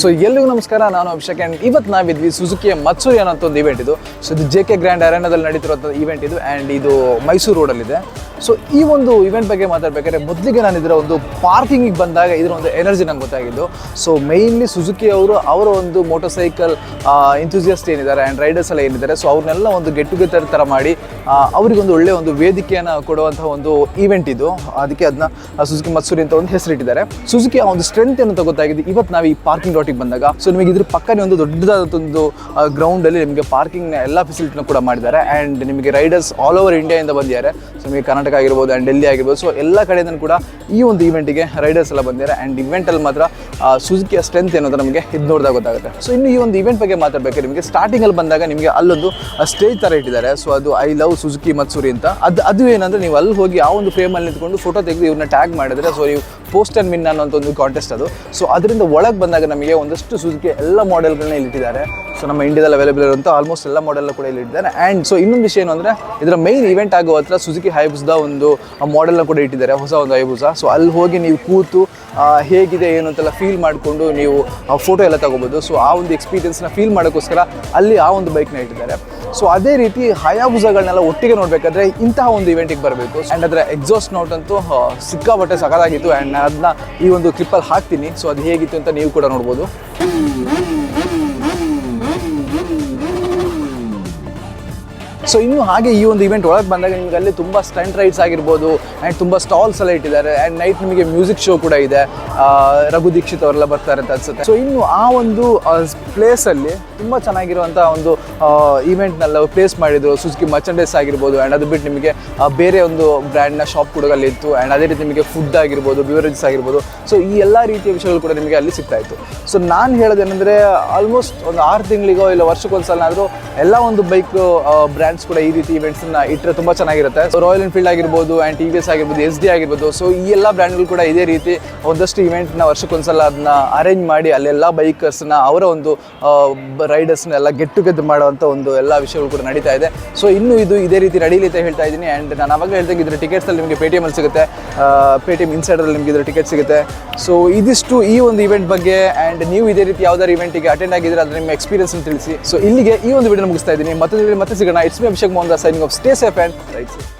So ಎಲ್ಲಿಗೂ ನಮಸ್ಕಾರ, ನಾನು ಅಭಿಷೇಕ್ ಆ್ಯಂಡ್ ಇವತ್ತು ನಾವಿದ್ವಿ ಸುಜುಕಿಯ ಮತ್ಸೂರಿ ಅನ್ನೋ ಒಂದು ಇವೆಂಟ್ ಇದು. ಸೊ ಇದು ಜೆ ಕೆ ಗ್ರ್ಯಾಂಡ್ ಅರೇನಾದಲ್ಲಿ ನಡೀತಿರುವಂಥ ಇವೆಂಟ್ ಇದು. ಆ್ಯಂಡ್ ಇದು ಮೈಸೂರು ರೋಡಲ್ಲಿದೆ ಸೊ ಈ ಒಂದು ಇವೆಂಟ್ ಬಗ್ಗೆ ಮಾತಾಡಬೇಕಾದ್ರೆ ಮೊದಲಿಗೆ ನಾನು ಇದರ ಒಂದು ಪಾರ್ಕಿಂಗಿಗೆ ಬಂದಾಗ ಇದರ ಒಂದು ಎನರ್ಜಿ ನಂಗೆ ಗೊತ್ತಾಗಿದ್ದು. ಸೊ ಮೇಯ್ನ್ಲಿ ಸುಜುಕಿ ಅವರು ಅವರ ಒಂದು ಮೋಟರ್ ಸೈಕಲ್ ಇಂಥೂಸಿಯಸ್ಟ್ ಏನಿದ್ದಾರೆ ಆ್ಯಂಡ್ ರೈಡರ್ಸ್ ಎಲ್ಲ ಏನಿದ್ದಾರೆ ಸೊ ಅವ್ರನ್ನೆಲ್ಲ ಒಂದು ಗೆಟ್ ಟುಗೆದರ್ ಥರ ಮಾಡಿ ಅವರಿಗೊಂದು ಒಳ್ಳೆಯ ಒಂದು ವೇದಿಕೆಯನ್ನು ಕೊಡುವಂಥ ಒಂದು ಇವೆಂಟ್ ಇದು. ಅದಕ್ಕೆ ಅದನ್ನ ಸುಜುಕಿ ಮತ್ಸೂರಿ ಅಂತ ಒಂದು ಹೆಸರಿಟ್ಟಿದ್ದಾರೆ. ಸುಜುಕಿ ಆ ಒಂದು ಸ್ಟ್ರೆಂತ್ ಏನಂತ ಗೊತ್ತಾಗಿದೆ? ಇವತ್ತು ನಾವು ಈ ಪಾರ್ಕಿಂಗ್ ಲಾಟಿಗೆ ಬಂದಾಗ ಸೊ ನಿಮಗೆ ಇದ್ರ ಪಕ್ಕನೇ ಒಂದು ದೊಡ್ಡದಾದ ಒಂದು ಗ್ರೌಂಡಲ್ಲಿ ನಿಮಗೆ ಪಾರ್ಕಿಂಗ್ನ ಎಲ್ಲ ಫೆಸಿಲಿಟಿನ ಕೂಡ ಮಾಡಿದ್ದಾರೆ. ಆ್ಯಂಡ್ ನಿಮಗೆ ರೈಡರ್ಸ್ ಆಲ್ ಓವರ್ ಇಂಡಿಯಾಯಿಂದ ಬಂದಿದ್ದಾರೆ. ಸೊ ನಿಮಗೆ ಕರ್ನಾಟಕ ಆಗಿರ್ಬೋದು ಆ್ಯಂಡ್ ಡೆಲ್ಲಿ ಆಗಿರ್ಬೋದು. ಸೊ ಎಲ್ಲ ಕಡೆಯಿಂದ ಕೂಡ ಈ ಒಂದು ಇವೆಂಟಿಗೆ ರೈಡರ್ಸ್ ಎಲ್ಲ ಬಂದಿದ್ದಾರೆ. ಆ್ಯಂಡ್ ಇವೆಂಟಲ್ಲಿ ಮಾತ್ರ ಸುಜುಕಿಯ ಸ್ಟ್ರೆಂತ್ ಏನೋದು ನಮಗೆ ಇದು ನೋಡಿದಾಗ ಗೊತ್ತಾಗುತ್ತೆ. ಸೊ ಇನ್ನು ಈ ಒಂದು ಇವೆಂಟ್ ಬಗ್ಗೆ ಮಾತಾಡಬೇಕಾದ್ರೆ ನಿಮಗೆ ಸ್ಟಾರ್ಟಿಂಗಲ್ಲಿ ಬಂದಾಗ ನಿಮಗೆ ಅಲ್ಲೊಂದು ಸ್ಟೇಜ್ ಥರ ಇಟ್ಟಿದ್ದಾರೆ. ಸೊ ಅದು ಐ ಲವ್ ಸುಜುಕಿ ಮತ್ಸೂರಿ ಅಂತ. ಅದು ಅದು ಏನಂದರೆ ನೀವು ಅಲ್ಲಿ ಹೋಗಿ ಆ ಒಂದು ಫ್ರೇಮಲ್ಲಿ ನಿಂತ್ಕೊಂಡು ಫೋಟೋ ತೆಗೆದು ಇವ್ರನ್ನ ಟ್ಯಾಗ್ ಮಾಡಿದ್ರೆ ಸೊ ನೀವು ಪೋಸ್ಟ್ ಆ್ಯಂಡ್ ಮಿನ್ ಅನ್ನೋ ಒಂದು ಕಾಂಟೆಸ್ಟ್ ಅದು. ಸೊ ಅದರಿಂದ ಒಳಗೆ ಬಂದಾಗ ನಮಗೆ ಒಂದಷ್ಟು ಸುಜುಕಿ ಎಲ್ಲ ಮಾಡೆಲ್ಗಳನ್ನ ಇಲ್ಲಿ ಇಟ್ಟಿದ್ದಾರೆ. ಸೊ ನಮ್ಮ ಇಂಡಿಯಾದಲ್ಲಿ ಅವೈಲೇಬಲ್ ಇರುವಂಥ ಆಲ್ಮೋಸ್ಟ್ ಎಲ್ಲ ಮಾಡೆಲ್ ಕೂಡ ಇಲ್ಲಿ ಇಟ್ಟಿದ್ದಾರೆ. ಆ್ಯಂಡ್ ಸೊ ಇನ್ನೊಂದು ವಿಷಯ ಏನು ಅಂದರೆ, ಇದರ ಮೈನ್ ಇವೆಂಟ್ ಆಗುವ ಹತ್ರ ಸುಜುಕಿ ಹೈಬುಸ್ದ ಒಂದು ಮಾಡೆಲ್ನ ಕೂಡ ಇಟ್ಟಿದ್ದಾರೆ, ಹೊಸ ಒಂದು ಹೈಬುಸ ಸೊ ಅಲ್ಲಿ ಹೋಗಿ ನೀವು ಕೂತು ಹೇಗಿದೆ ಏನು ಅಂತೆಲ್ಲ ಫೀಲ್ ಮಾಡಿಕೊಂಡು ನೀವು ಫೋಟೋ ಎಲ್ಲ ತಗೋಬೋದು. ಸೊ ಆ ಒಂದು ಎಕ್ಸ್ಪೀರಿಯನ್ಸ್ನ ಫೀಲ್ ಮಾಡೋಕ್ಕೋಸ್ಕರ ಅಲ್ಲಿ ಆ ಒಂದು ಬೈಕ್ನ ಇಟ್ಟಿದ್ದಾರೆ. ಸೊ ಅದೇ ರೀತಿ ಹಯಾಬುಸಗಳನ್ನೆಲ್ಲ ಒಟ್ಟಿಗೆ ನೋಡಬೇಕಾದ್ರೆ ಇಂತಹ ಒಂದು ಇವೆಂಟಿಗೆ ಬರಬೇಕು. ಆ್ಯಂಡ್ ಅದರ ಎಕ್ಸಾಸ್ಟ್ ನೋಟ್ ಅಂತೂ ಸಿಕ್ಕಾಪಟ್ಟೆ ಸಖತ್ತಾಗಿತ್ತು. ಆ್ಯಂಡ್ ಅದನ್ನ ಈ ಒಂದು ಕ್ಲಿಪ್ಪಲ್ಲಿ ಹಾಕ್ತೀನಿ. ಸೊ ಅದು ಹೇಗಿತ್ತು ಅಂತ ನೀವು ಕೂಡ ನೋಡ್ಬೋದು. ಸೊ ಇನ್ನು ಹಾಗೆ ಈ ಒಂದು ಇವೆಂಟ್ ಒಳಗೆ ಬಂದಾಗ ನಿಮ್ಗೆ ಅಲ್ಲಿ ತುಂಬ ಸ್ಟಂಟ್ ರೈಡ್ಸ್ ಆಗಿರ್ಬೋದು ಆ್ಯಂಡ್ ತುಂಬ ಸ್ಟಾಲ್ಸ್ ಎಲ್ಲ ಇಟ್ಟಿದ್ದಾರೆ ಆ್ಯಂಡ್ ನೈಟ್ ನಿಮಗೆ ಮ್ಯೂಸಿಕ್ ಶೋ ಕೂಡ ಇದೆ. ರಘು ದೀಕ್ಷಿತ್ ಅವರೆಲ್ಲ ಬರ್ತಾರೆ ಅಂತ ಅನ್ಸುತ್ತೆ. ಸೊ ಇನ್ನು ಆ ಒಂದು ಪ್ಲೇಸಲ್ಲಿ ತುಂಬ ಚೆನ್ನಾಗಿರುವಂಥ ಒಂದು ಇವೆಂಟ್ನೆಲ್ಲ ಪ್ಲೇಸ್ ಮಾಡಿದ್ರು. ಸುಜುಕಿ ಮರ್ಚಂಡೈಸ್ ಆಗಿರ್ಬೋದು ಆ್ಯಂಡ್ ಅದು ಬಿಟ್ಟು ನಿಮಗೆ ಬೇರೆ ಒಂದು ಬ್ರ್ಯಾಂಡ್ನ ಶಾಪ್ ಕೂಡ ಅಲ್ಲಿ ಇತ್ತು ಆ್ಯಂಡ್ ಅದೇ ರೀತಿ ನಿಮಗೆ ಫುಡ್ ಆಗಿರ್ಬೋದು ಬಿವರೇಜಸ್ ಆಗಿರ್ಬೋದು. ಸೊ ಈ ಎಲ್ಲ ರೀತಿಯ ವಿಷಯಗಳು ಕೂಡ ನಿಮಗೆ ಅಲ್ಲಿ ಸಿಗ್ತಾ ಇತ್ತು. ಸೊ ನಾನು ಹೇಳೋದೇನೆಂದರೆ ಆಲ್ಮೋಸ್ಟ್ ಒಂದು ಆರು ತಿಂಗಳಿಗೋ ಇಲ್ಲ ವರ್ಷಕ್ಕೊಂದ್ಸಲ ಎಲ್ಲ ಒಂದು ಬೈಕ್ ಬ್ರ್ಯಾಂಡ್ಸ್ ಕೂಡ ಈ ರೀತಿ ಇವೆಂಟ್ಸ್ನ ಇಟ್ಟರೆ ತುಂಬಾ ಚೆನ್ನಾಗಿರುತ್ತೆ. ಸೊ ರಾಯಲ್ ಎನ್ಫೀಲ್ಡ್ ಆಗಿರ್ಬೋದು ಆ್ಯಂಡ್ ಟಿ ವಿ ಎಸ್ ಆಗಿರ್ಬೋದು ಎಸ್ ಡಿ ಆಗಿರ್ಬೋದು. ಸೊ ಈ ಎಲ್ಲ ಬ್ರ್ಯಾಂಡ್ಗಳು ಕೂಡ ಇದೇ ರೀತಿ ಒಂದಷ್ಟು ಇವೆಂಟ್ನ ವರ್ಷಕ್ಕೊಂದ್ಸಲ ಅದನ್ನ ಅರೇಂಜ್ ಮಾಡಿ ಅಲ್ಲೆಲ್ಲ ಬೈಕರ್ಸ್ನ ಅವರ ಒಂದು ರೈಡರ್ಸ್ನ ಎಲ್ಲ ಗೆಟ್ ಟುಗೆದರ್ ಮಾಡುವಂಥ ಒಂದು ಎಲ್ಲ ವಿಷಯಗಳು ಕೂಡ ನಡೀತಾ ಇದೆ. ಸೊ ಇನ್ನು ಇದು ಇದೇ ರೀತಿ ನಡೀಲಿ ಅಂತ ಹೇಳ್ತಾ ಇದ್ದೀನಿ. ಆ್ಯಂಡ್ ನಾನು ಅವಾಗ ಹೇಳ್ದಂಗೆ ಇದ್ರ ಟಿಕೆಟ್ಸಲ್ಲಿ ನಿಮಗೆ ಪೇ ಟಿ ಸಿಗುತ್ತೆ. ಪೇ ಟಿ ಎಂ ಇನ್ಸೈಡಲ್ಲಿ ನಿಮಗೆ ಇದ್ರ ಟಿಕೆಟ್ ಸಿಗುತ್ತೆ. ಸೊ ಇದಿಷ್ಟು ಈ ಒಂದು ಇವೆಂಟ್ ಬಗ್ಗೆ ಆ್ಯಂಡ್ ನೀವು ಇದೇ ರೀತಿ ಯಾವ್ದಾದ್ರು ಇವೆಂಟಿಗೆ ಅಟೆಂಡ್ ಆಗಿದ್ರೆ ಅದ್ರ ನಿಮ್ಮ ಎಕ್ಸ್ಪೀರಿಯನ್ಸ್ ತಿಳಿಸಿ. ಸೊ ಇಲ್ಲಿಗೆ ಈ ಒಂದು ವಿಡಿಯೋ ಮುಗಿಸ್ತಾ ಇದ್ದೀನಿ. ಮತ್ತೆ ಮತ್ತೆ ಸಿಗೋಣ. It's me Abhishek Mondra signing off. Stay safe and right safe.